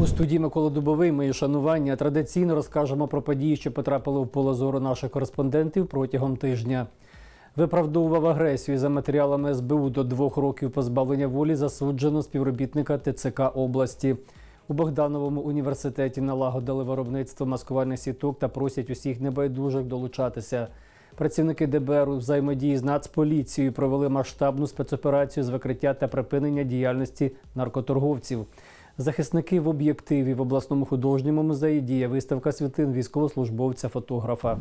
У студії Микола Дубовий мої шанування традиційно розкажемо про події, що потрапили в поле зору наших кореспондентів протягом тижня. Виправдовував агресію за матеріалами СБУ до двох років позбавлення волі засуджено співробітника ТЦК області. У Богдановому університеті налагодили виробництво маскувальних сіток та просять усіх небайдужих долучатися. Працівники ДБР у взаємодії з Нацполіцією провели масштабну спецоперацію з викриття та припинення діяльності наркоторговців. Захисники в об'єктиві в обласному художньому музеї діє виставка світлин військовослужбовця-фотографа.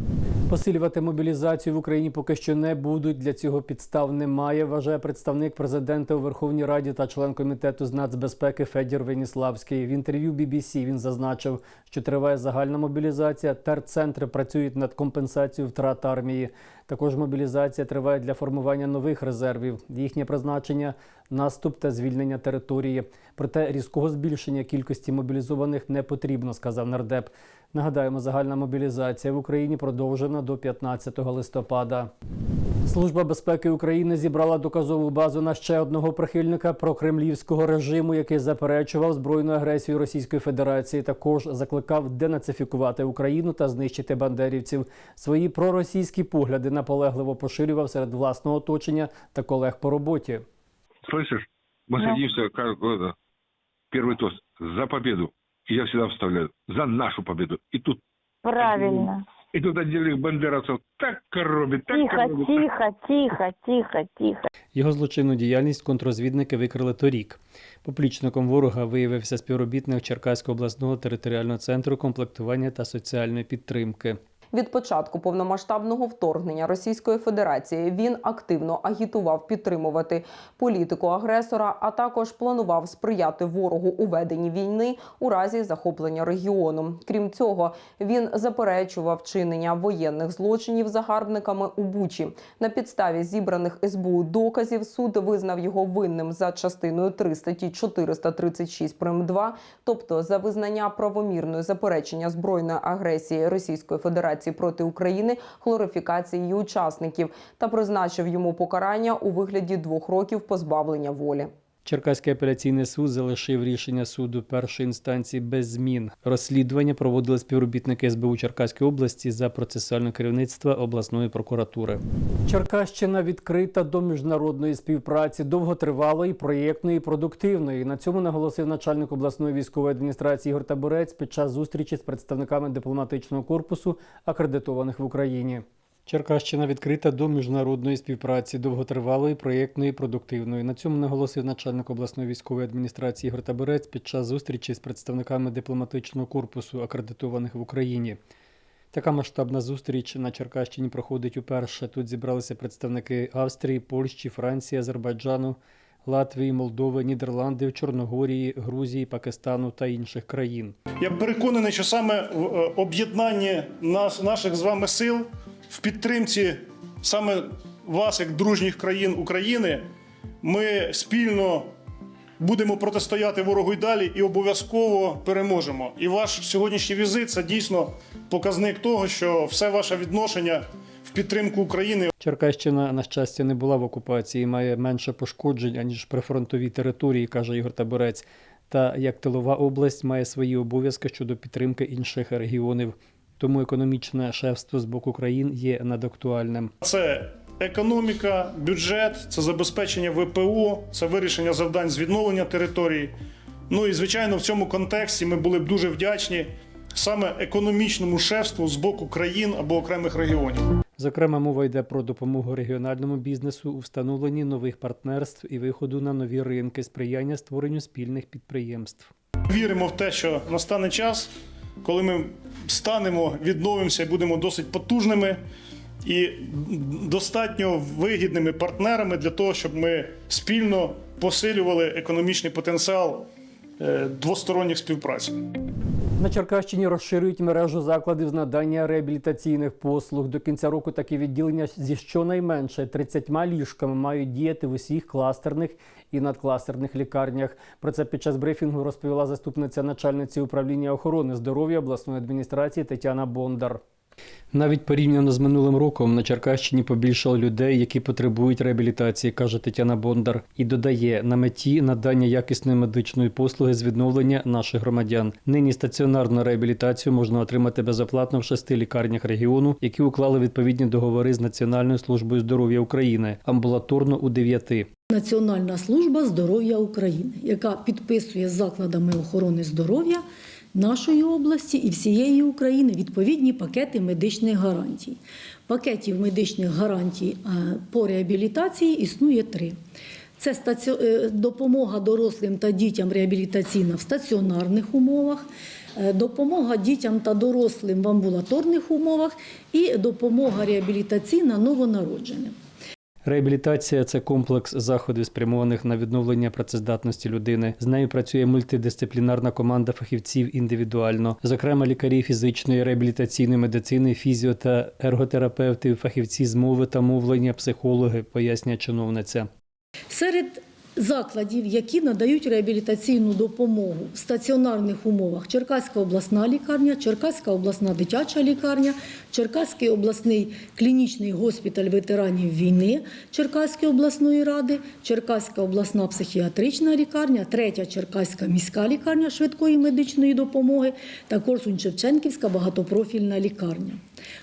Посилювати мобілізацію в Україні поки що не будуть. Для цього підстав немає. Вважає представник президента у Верховній Раді та член комітету з нацбезпеки Федір Веніславський. В інтерв'ю BBC він зазначив, що триває загальна мобілізація. Терцентри працюють над компенсацією втрат армії. Також мобілізація триває для формування нових резервів. Їхнє призначення наступ та звільнення території. Проте різкого збільшення кількості мобілізованих не потрібно, сказав нардеп. Нагадаємо, загальна мобілізація в Україні продовжена до 15 листопада. Служба безпеки України зібрала доказову базу на ще одного прихильника прокремлівського режиму, який заперечував збройну агресію Російської Федерації. Також закликав денацифікувати Україну та знищити бандерівців. Свої проросійські погляди наполегливо поширював серед власного оточення та колег по роботі. Слышишь? Мы Да. садимся, как это, первый тост за победу. И я всегда вставляю за нашу победу. И тут, Правильно. и тут отдельных бандеровцев так коробит, так Тихо, коробит. тихо, тихо, тихо, тихо. Його злочинну діяльність контрозвідники викрили торік. Поплічником ворога виявився співробітник Черкаського обласного територіального центру комплектування та соціальної підтримки. Від початку повномасштабного вторгнення Російської Федерації він активно агітував підтримувати політику агресора, а також планував сприяти ворогу у веденні війни у разі захоплення регіону. Крім цього, він заперечував чинення воєнних злочинів загарбниками у Бучі. На підставі зібраних СБУ доказів суд визнав його винним за частиною 3 статті 436 прим. 2, тобто за визнання правомірної заперечення збройної агресії Російської Федерації проти України, хлорифікації учасників та призначив йому покарання у вигляді двох років позбавлення волі. Черкаський апеляційний суд залишив рішення суду першої інстанції без змін. Розслідування проводили співробітники СБУ Черкаської області за процесуальне керівництво обласної прокуратури. Черкащина відкрита до міжнародної співпраці довготривалої, проєктної, продуктивної. На цьому наголосив начальник обласної військової адміністрації Ігор Таборець під час зустрічі з представниками дипломатичного корпусу, акредитованих в Україні. Черкащина відкрита до міжнародної співпраці довготривалої, проєктної, продуктивної. На цьому наголосив начальник обласної військової адміністрації Ігор Таборець під час зустрічі з представниками дипломатичного корпусу, акредитованих в Україні. Така масштабна зустріч на Черкащині проходить уперше. Тут зібралися представники Австрії, Польщі, Франції, Азербайджану, Латвії, Молдови, Нідерландів, Чорногорії, Грузії, Пакистану та інших країн. Я переконаний, що саме в е, об'єднанні нас, наших з вами сил в підтримці саме вас, як дружніх країн України, ми спільно будемо протистояти ворогу й далі і обов'язково переможемо. І ваш сьогоднішній візит це дійсно показник того, що все ваше відношення підтримку України Черкащина, на щастя, не була в окупації, має менше пошкоджень, аніж прифронтові території, каже Ігор Таборець. Та як тилова область має свої обов'язки щодо підтримки інших регіонів. Тому економічне шефство з боку країн є надактуальним. Це економіка, бюджет, це забезпечення ВПО, це вирішення завдань з відновлення території. Ну і звичайно, в цьому контексті ми були б дуже вдячні саме економічному шефству з боку країн або окремих регіонів. Зокрема, мова йде про допомогу регіональному бізнесу у встановленні нових партнерств і виходу на нові ринки, сприяння створенню спільних підприємств. Віримо в те, що настане час, коли ми станемо, відновимося і будемо досить потужними і достатньо вигідними партнерами для того, щоб ми спільно посилювали економічний потенціал е, двосторонніх співпраці. На Черкащині розширюють мережу закладів з надання реабілітаційних послуг. До кінця року такі відділення зі щонайменше 30 ліжками мають діяти в усіх кластерних і надкластерних лікарнях. Про це під час брифінгу розповіла заступниця начальниці управління охорони здоров'я обласної адміністрації Тетяна Бондар. Навіть порівняно з минулим роком на Черкащині побільшало людей, які потребують реабілітації, каже Тетяна Бондар, і додає на меті надання якісної медичної послуги з відновлення наших громадян. Нині стаціонарну реабілітацію можна отримати безоплатно в шести лікарнях регіону, які уклали відповідні договори з Національною службою здоров'я України, амбулаторно у дев'яти. Національна служба здоров'я України, яка підписує з закладами охорони здоров'я нашої області і всієї України відповідні пакети медичних гарантій. Пакетів медичних гарантій е, по реабілітації існує три. Це е, допомога дорослим та дітям реабілітаційна в стаціонарних умовах, е, допомога дітям та дорослим в амбулаторних умовах і допомога реабілітаційна новонародженим. Реабілітація це комплекс заходів, спрямованих на відновлення працездатності людини. З нею працює мультидисциплінарна команда фахівців індивідуально, зокрема лікарі фізичної реабілітаційної медицини, фізіо та ерготерапевти, фахівці з мови та мовлення, психологи, пояснює чиновниця. Серед закладів, які надають реабілітаційну допомогу в стаціонарних умовах Черкаська обласна лікарня, Черкаська обласна дитяча лікарня, Черкаський обласний клінічний госпіталь ветеранів війни Черкаської обласної ради, Черкаська обласна психіатрична лікарня, третя Черкаська міська лікарня швидкої медичної допомоги та Корсунь-Шевченківська багатопрофільна лікарня.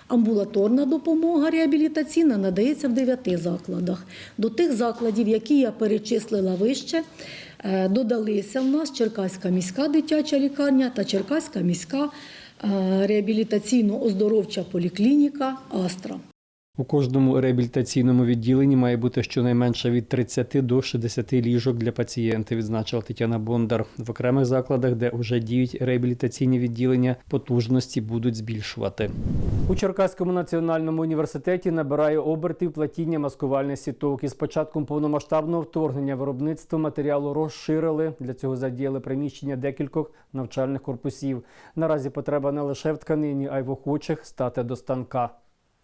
Амбулаторна допомога реабілітаційна надається в дев'яти закладах. До тих закладів, які я перечислила вище, е, додалися в нас Черкаська міська дитяча лікарня та Черкаська міська е, реабілітаційно-оздоровча поліклініка Астра. У кожному реабілітаційному відділенні має бути щонайменше від 30 до 60 ліжок для пацієнтів, відзначила Тетяна Бондар. В окремих закладах, де вже діють реабілітаційні відділення, потужності будуть збільшувати. У Черкаському національному університеті набирає обертів платіння маскувальних сіток. Із початком повномасштабного вторгнення виробництво матеріалу розширили. Для цього задіяли приміщення декількох навчальних корпусів. Наразі потреба не лише в тканині, а й в охочих стати до станка.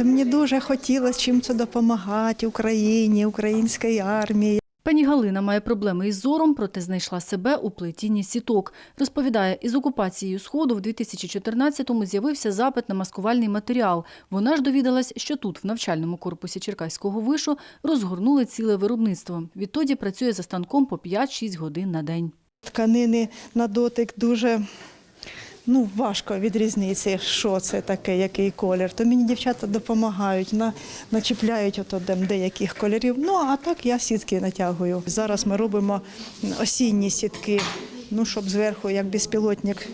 Мені дуже хотілося чим це допомагати Україні, українській армії. Пані Галина має проблеми із зором, проте знайшла себе у плетінні сіток. Розповідає, із окупацією Сходу в 2014-му з'явився запит на маскувальний матеріал. Вона ж довідалась, що тут, в навчальному корпусі Черкаського вишу, розгорнули ціле виробництво. Відтоді працює за станком по 5-6 годин на день. Тканини на дотик дуже ну, важко відрізнитися, що це таке, який колір. То мені дівчата допомагають, на, начіпляють ото деяких кольорів. Ну а так я сітки натягую. Зараз ми робимо осінні сітки, ну щоб зверху, як безпілотник,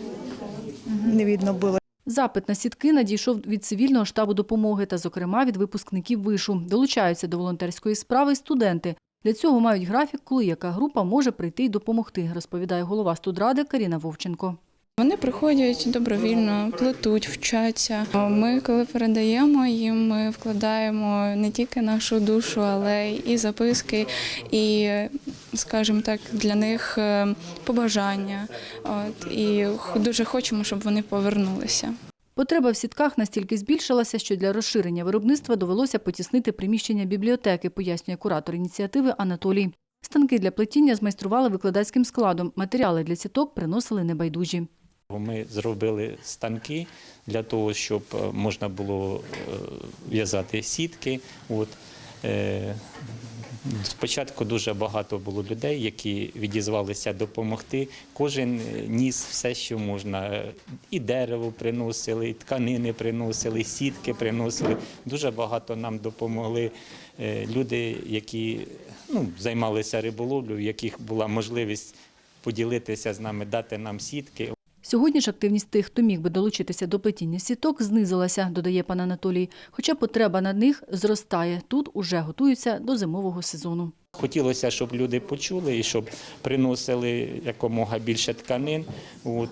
не видно було. Запит на сітки надійшов від цивільного штабу допомоги та, зокрема, від випускників вишу. Долучаються до волонтерської справи студенти. Для цього мають графік, коли яка група може прийти й допомогти, розповідає голова студради Каріна Вовченко. Вони приходять добровільно, плетуть, вчаться. Ми, коли передаємо їм, ми вкладаємо не тільки нашу душу, але і записки, і, скажімо так, для них е, побажання. От і дуже хочемо, щоб вони повернулися. Потреба в сітках настільки збільшилася, що для розширення виробництва довелося потіснити приміщення бібліотеки, пояснює куратор ініціативи Анатолій. Станки для плетіння змайстрували викладацьким складом. Матеріали для сіток приносили небайдужі. Ми зробили станки для того, щоб е, можна було е, в'язати сітки. От. е, Спочатку дуже багато було людей, які відізвалися допомогти. Кожен ніс все, що можна. І дерево приносили, і тканини приносили, і сітки приносили. Дуже багато нам допомогли люди, які ну, займалися риболовлею, в яких була можливість поділитися з нами, дати нам сітки. Сьогодні ж активність тих, хто міг би долучитися до плетіння сіток, знизилася, додає пан Анатолій. Хоча потреба на них зростає. Тут уже готуються до зимового сезону. Хотілося, щоб люди почули і щоб приносили якомога більше тканин. От.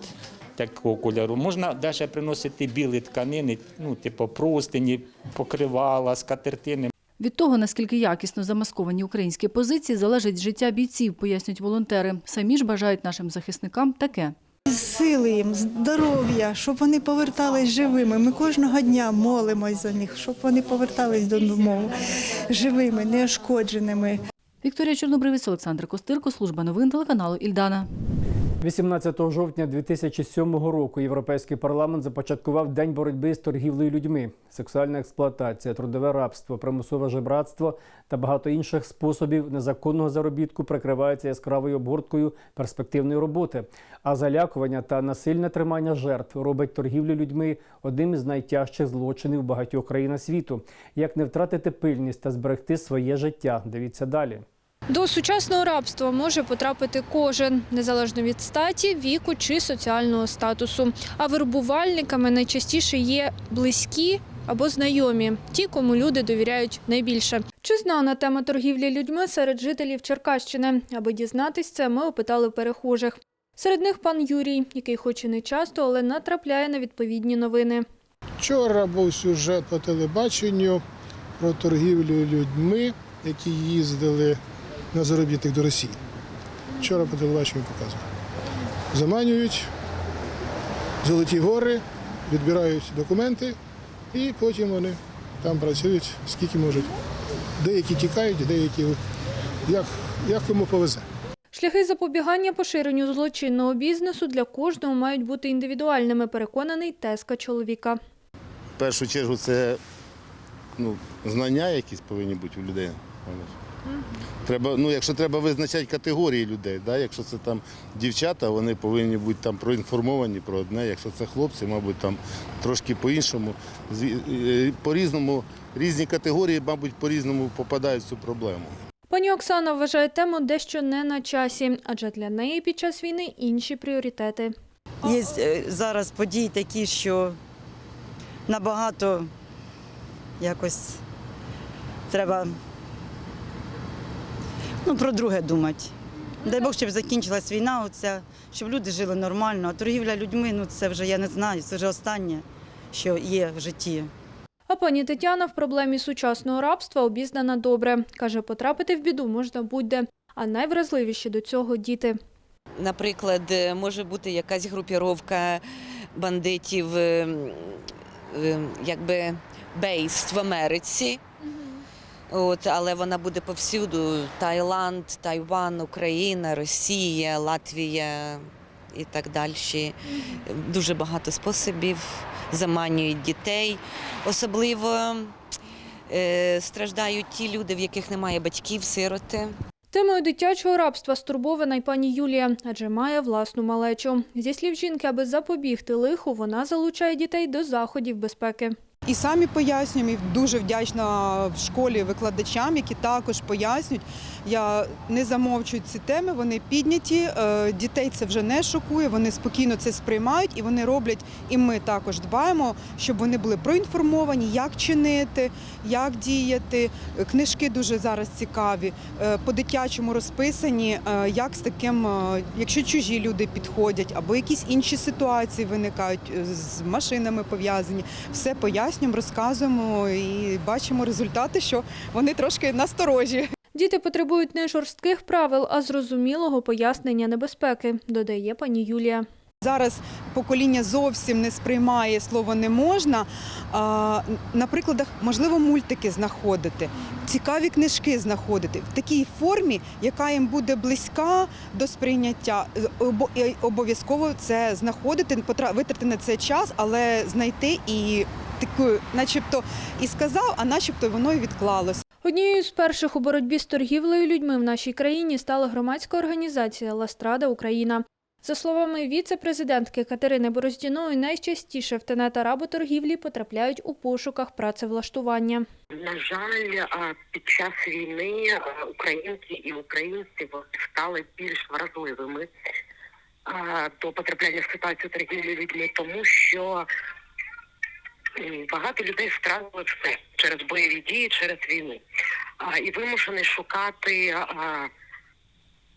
Такого кольору. Можна навіть приносити білі тканини, ну, типу простині, покривала, скатертини. Від того, наскільки якісно замасковані українські позиції, залежить життя бійців, пояснюють волонтери. Самі ж бажають нашим захисникам таке. Сили їм, здоров'я, щоб вони повертались живими. Ми кожного дня молимось за них, щоб вони повертались додому живими, неошкодженими. Вікторія Чорнобривець, Олександр Костирко, служба новин телеканалу Ільдана. 18 жовтня 2007 року Європейський парламент започаткував день боротьби з торгівлею людьми. Сексуальна експлуатація, трудове рабство, примусове жебратство та багато інших способів незаконного заробітку прикриваються яскравою обгорткою перспективної роботи. А залякування та насильне тримання жертв робить торгівлю людьми одним із найтяжчих злочинів багатьох країнах світу. Як не втратити пильність та зберегти своє життя? Дивіться далі. До сучасного рабства може потрапити кожен, незалежно від статі, віку чи соціального статусу. А вербувальниками найчастіше є близькі або знайомі, ті, кому люди довіряють найбільше. Чи знана тема торгівлі людьми серед жителів Черкащини? Аби дізнатись це, ми опитали перехожих. Серед них пан Юрій, який хоч і не часто, але натрапляє на відповідні новини. Вчора був сюжет по телебаченню про торгівлю людьми, які їздили на заробіток до Росії. Вчора по телебаченню показували. Заманюють золоті гори, відбирають документи і потім вони там працюють скільки можуть. Деякі тікають, деякі як, як кому повезе. Шляхи запобігання поширенню злочинного бізнесу для кожного мають бути індивідуальними, переконаний теска чоловіка. В першу чергу це ну, знання якісь повинні бути у людей. Треба, ну, якщо треба визначати категорії людей, да? якщо це там дівчата, вони повинні бути там проінформовані про одне, якщо це хлопці, мабуть, там трошки по-іншому. Е, По-різному, різні категорії, мабуть, по-різному попадають в цю проблему. Пані Оксана вважає тему дещо не на часі, адже для неї під час війни інші пріоритети. Є е, зараз події такі, що набагато якось треба ну, про друге думати. Дай Бог, щоб закінчилась війна, оця, щоб люди жили нормально. А торгівля людьми, ну це вже я не знаю, це вже останнє, що є в житті. А пані Тетяна в проблемі сучасного рабства обізнана добре. Каже, потрапити в біду можна будь-де, а найвразливіші до цього діти. Наприклад, е, може бути якась групіровка бандитів, е, е, якби бейст в Америці. От, але вона буде повсюду: Таїланд, Тайван, Україна, Росія, Латвія і так далі. Дуже багато способів заманюють дітей. Особливо е, страждають ті люди, в яких немає батьків, сироти. Темою дитячого рабства стурбована й пані Юлія, адже має власну малечу. Зі слів жінки, аби запобігти лиху, вона залучає дітей до заходів безпеки. І самі пояснюємо, і дуже вдячна в школі викладачам, які також пояснюють. Я не замовчую ці теми, вони підняті. е, Дітей це вже не шокує, вони спокійно це сприймають і вони роблять. І ми також дбаємо, щоб вони були проінформовані, як чинити, як діяти. Книжки дуже зараз цікаві, е, по-дитячому розписані, е, як з таким, е, якщо чужі люди підходять, або якісь інші ситуації виникають е, з машинами пов'язані. Все пояснюємо, розказуємо і бачимо результати, що вони трошки насторожі. Діти потребують не жорстких правил, а зрозумілого пояснення небезпеки, додає пані Юлія. Зараз покоління зовсім не сприймає слово не можна. На прикладах можливо мультики знаходити, цікаві книжки знаходити в такій формі, яка їм буде близька до сприйняття. Обо- Обов'язково це знаходити, потра- витрати на це час, але знайти і таку, начебто, і сказав, а начебто воно і відклалось. Однією з перших у боротьбі з торгівлею людьми в нашій країні стала громадська організація Ластрада Україна. За словами віце-президентки Катерини Бороздіної, найчастіше в тенета работоргівлі потрапляють у пошуках працевлаштування. На жаль, під час війни а, українки і українці стали більш вразливими до потрапляння в ситуацію торгівлі людьми, тому що багато людей втратили все через бойові дії, через війну, а, і вимушені шукати а,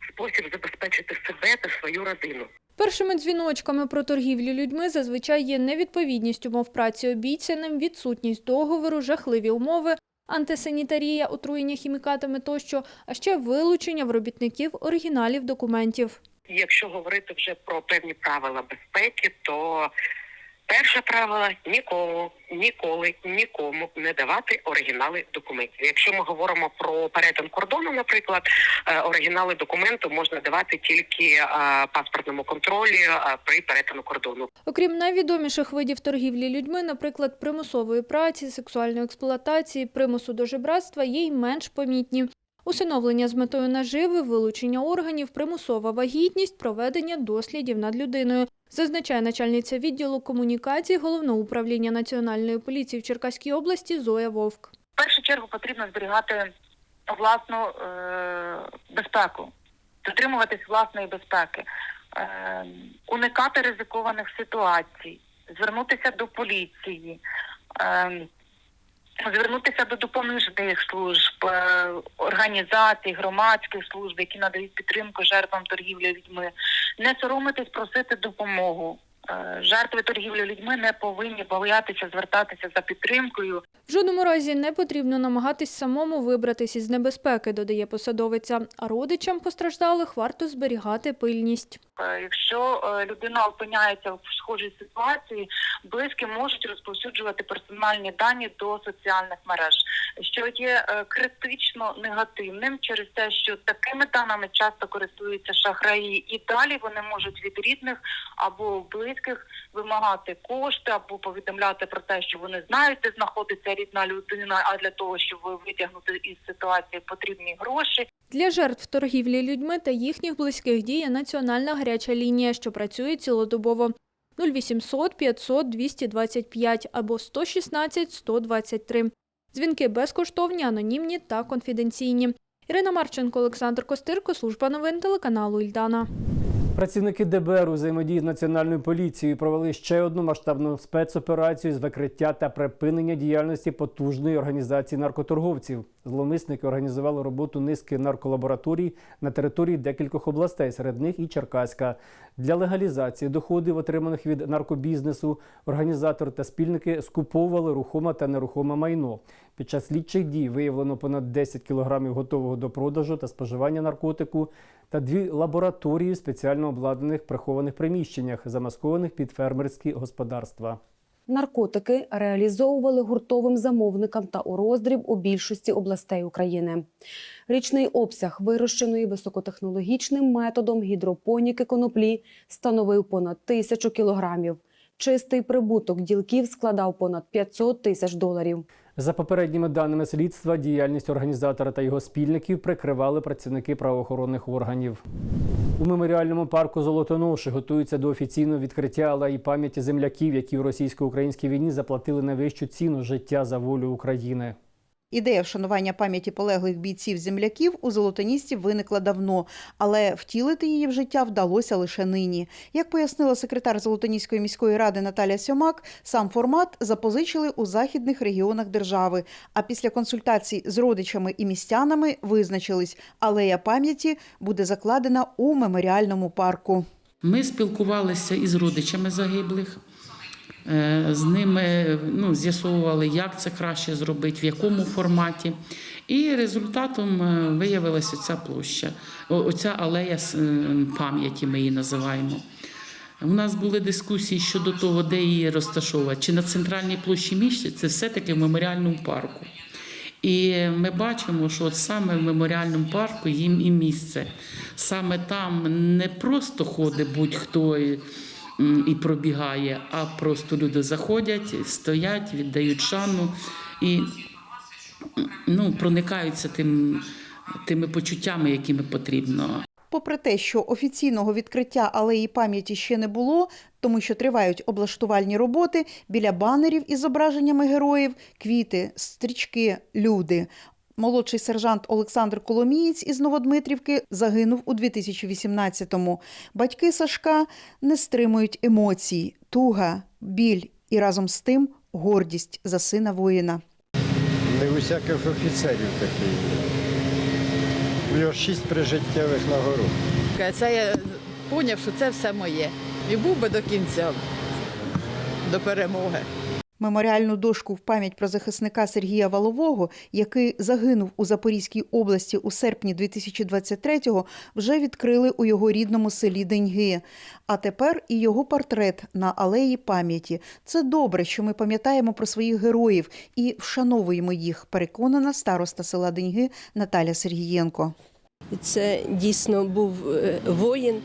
спосіб забезпечити себе та свою родину. Першими дзвіночками про торгівлю людьми зазвичай є невідповідність умов праці обіцяним, відсутність договору, жахливі умови, антисанітарія, отруєння хімікатами тощо, а ще вилучення в робітників оригіналів документів. Якщо говорити вже про певні правила безпеки, то перше правило нікому, ніколи, нікому не давати оригінали документів. Якщо ми говоримо про перетин кордону, наприклад, е, оригінали документу можна давати тільки е, паспортному контролі е, при перетину кордону. Окрім найвідоміших видів торгівлі людьми, наприклад, примусової праці, сексуальної експлуатації, примусу до жебратства, є й менш помітні. Усиновлення з метою наживи, вилучення органів, примусова вагітність, проведення дослідів над людиною, зазначає начальниця відділу комунікацій Головного управління Національної поліції в Черкаській області Зоя Вовк. В першу чергу потрібно зберігати власну е, безпеку, дотримуватись власної безпеки, е, уникати ризикованих ситуацій, звернутися до поліції, е, звернутися до допоміжних служб, е, організацій, громадських служб, які надають підтримку жертвам торгівлі людьми, не соромитись просити допомогу. Е, Жертви торгівлі людьми не повинні боятися звертатися за підтримкою. В жодному разі не потрібно намагатись самому вибратись із небезпеки, додає посадовиця. А родичам постраждалих варто зберігати пильність. Е, Якщо е, людина опиняється в схожій ситуації, близькі можуть розповсюджувати персональні дані до соціальних мереж, що є критично негативним через те, що такими даними часто користуються шахраї, і далі вони можуть від рідних або близьких вимагати кошти або повідомляти про те, що вони знають, де знаходиться рідна людина. А для того, щоб витягнути із ситуації потрібні гроші. Для жертв торгівлі людьми та їхніх близьких діє національна гаряча лінія, що працює цілодобово. 0800 500 225 або 116 123. Дзвінки безкоштовні, анонімні та конфіденційні. Ірина Марченко, Олександр Костирко, служба новин телеканалу Ільдана. Працівники ДБР у взаємодії з національною поліцією провели ще одну масштабну спецоперацію з викриття та припинення діяльності потужної організації наркоторговців. Зловмисники організували роботу низки нарколабораторій на території декількох областей, серед них і Черкаська. Для легалізації доходів, отриманих від наркобізнесу, організатор та спільники скуповували рухоме та нерухоме майно. Під час слідчих дій виявлено понад 10 кілограмів готового до продажу та споживання наркотику та дві лабораторії в спеціально обладнаних прихованих приміщеннях, замаскованих під фермерські господарства. Наркотики реалізовували гуртовим замовникам та у роздріб у більшості областей України. Річний обсяг вирощеної високотехнологічним методом гідропоніки коноплі становив понад тисячу кілограмів. Чистий прибуток ділків складав понад 500 тисяч доларів. За попередніми даними слідства, діяльність організатора та його спільників прикривали працівники правоохоронних органів. У меморіальному парку Золотоноші готуються до офіційного відкриття алеї пам'яті земляків, які у російсько-українській війні заплатили найвищу ціну життя за волю України. Ідея вшанування пам'яті полеглих бійців-земляків у Золотоністі виникла давно, але втілити її в життя вдалося лише нині. Як пояснила секретар Золотоніської міської ради Наталя Сьомак, сам формат запозичили у західних регіонах держави. А після консультацій з родичами і містянами визначились, алея пам'яті буде закладена у меморіальному парку. Ми спілкувалися із родичами загиблих. Е, З ними ну, з'ясовували, як це краще зробити, в якому форматі. І результатом е, виявилася ця площа, оця алея е, пам'яті, ми її називаємо. У нас були дискусії щодо того, де її розташовувати, чи на центральній площі міста, це все-таки в меморіальному парку. І ми бачимо, що от саме в меморіальному парку їм і місце. Саме там не просто ходить будь-хто і, пробігає, а просто люди заходять, стоять, віддають шану і ну, проникаються тим, тими почуттями, якими потрібно. Попри те, що офіційного відкриття алеї пам'яті ще не було, тому що тривають облаштувальні роботи біля банерів із зображеннями героїв, квіти, стрічки, люди. Молодший сержант Олександр Коломієць із Новодмитрівки загинув у 2018-му. Батьки Сашка не стримують емоцій, туга, біль і разом з тим гордість за сина воїна. Не у всяких офіцерів такий. У нього шість прижиттєвих нагород. Це я зрозумів, що це все моє. І був би до кінця, до перемоги. Меморіальну дошку в пам'ять про захисника Сергія Валового, який загинув у Запорізькій області у серпні 2023-го, вже відкрили у його рідному селі Деньги. А тепер і його портрет на алеї пам'яті. Це добре, що ми пам'ятаємо про своїх героїв і вшановуємо їх. Переконана староста села Деньги Наталя Сергієнко. Це дійсно був е, воїн,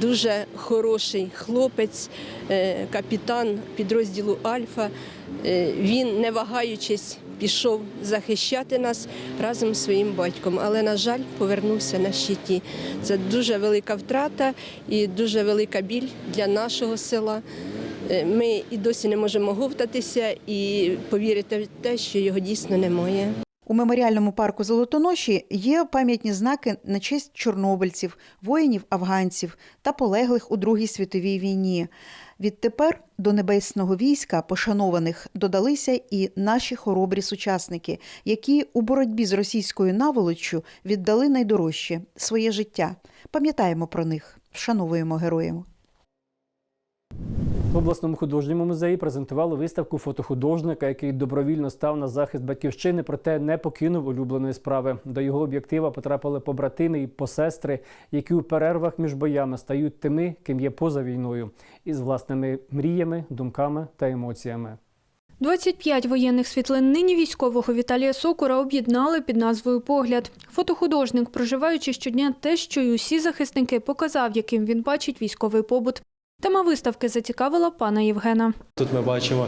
дуже хороший хлопець, е, капітан підрозділу Альфа. Е, Він, не вагаючись, пішов захищати нас разом з своїм батьком, але, на жаль, повернувся на щиті. Це дуже велика втрата і дуже велика біль для нашого села. Е, Ми і досі не можемо говтатися і повірити в те, що його дійсно немає. У меморіальному парку Золотоноші є пам'ятні знаки на честь чорнобильців, воїнів-афганців та полеглих у Другій світовій війні. Відтепер до небесного війська пошанованих додалися і наші хоробрі сучасники, які у боротьбі з російською наволоччю віддали найдорожче своє життя. Пам'ятаємо про них, вшановуємо героїв. В обласному художньому музеї презентували виставку фотохудожника, який добровільно став на захист батьківщини, проте не покинув улюбленої справи. До його об'єктива потрапили побратими і посестри, які у перервах між боями стають тими, ким є поза війною, із власними мріями, думками та емоціями. 25 воєнних світлин нині військового Віталія Сокура об'єднали під назвою Погляд. Фотохудожник, проживаючи щодня те, що й усі захисники, показав, яким він бачить військовий побут. Тема виставки зацікавила пана Євгена. Тут ми бачимо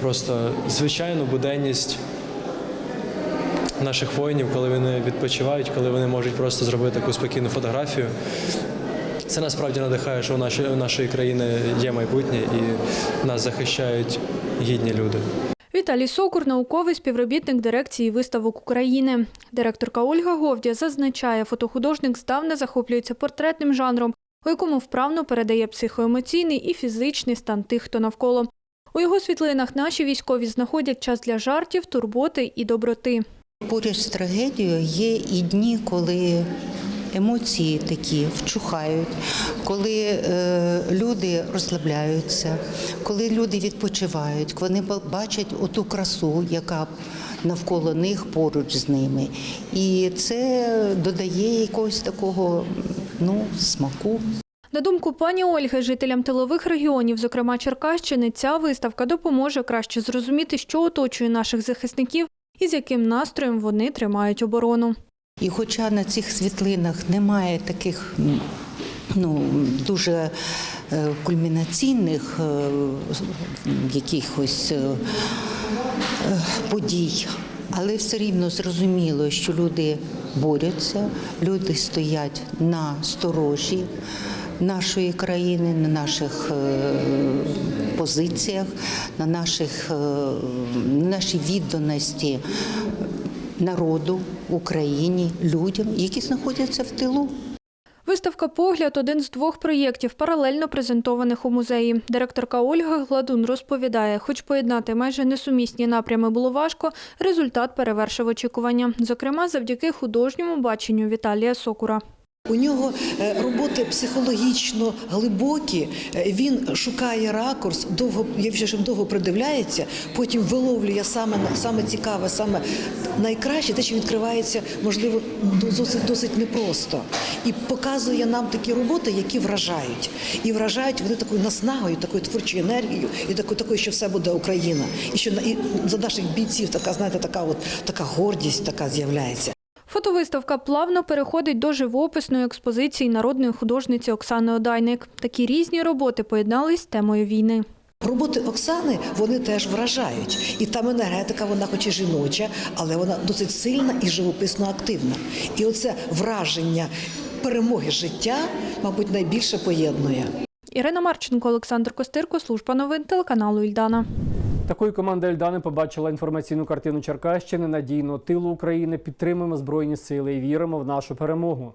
просто звичайну буденність наших воїнів, коли вони відпочивають, коли вони можуть просто зробити таку спокійну фотографію. Це насправді надихає, що у нашої, у нашої країни є майбутнє і нас захищають гідні люди. Віталій Сокур – науковий співробітник дирекції виставок України. Директорка Ольга Говдя зазначає, фотохудожник здавна захоплюється портретним жанром, у якому вправно передає психоемоційний і фізичний стан тих, хто навколо. У його світлинах наші військові знаходять час для жартів, турботи і доброти. Поряд з трагедією є і дні, коли емоції такі вчухають, коли е, люди розслабляються, коли люди відпочивають, вони бачать оту красу, яка навколо них поруч з ними. І це додає якогось такого ну, смаку. На думку пані Ольги, жителям тилових регіонів, зокрема Черкащини, ця виставка допоможе краще зрозуміти, що оточує наших захисників і з яким настроєм вони тримають оборону. І хоча на цих світлинах немає таких ну, дуже е, кульмінаційних е, якихось е, подій, але все рівно зрозуміло, що люди борються, люди стоять на сторожі нашої країни, на наших е, позиціях, на наших е, на нашій відданості народу, Україні, людям, які знаходяться в тилу. Виставка «Погляд» – один з двох проєктів, паралельно презентованих у музеї. Директорка Ольга Гладун розповідає, хоч поєднати майже несумісні напрями було важко, результат перевершив очікування. Зокрема, завдяки художньому баченню Віталія Сокура. У нього е, роботи психологічно глибокі. Е, Він шукає ракурс, довго ж довго придивляється, потім виловлює саме саме цікаве, саме найкраще, те, що відкривається, можливо, досить досить непросто, і показує нам такі роботи, які вражають, і вражають вони такою наснагою, такою творчою енергією, і такою, такою, що все буде Україна, і що і за наших бійців така, знаєте, така от така гордість, така з'являється. Фотовиставка плавно переходить до живописної експозиції народної художниці Оксани Одайник. Такі різні роботи поєднались з темою війни. Роботи Оксани вони теж вражають, і там енергетика, вона хоч і жіноча, але вона досить сильна і живописно активна. І оце враження перемоги життя, мабуть, найбільше поєднує. Ірина Марченко, Олександр Костирко, служба новин телеканалу Ільдана. Такою команда Ельдани побачила інформаційну картину Черкащини надійного тилу України. Підтримуємо збройні сили і віримо в нашу перемогу.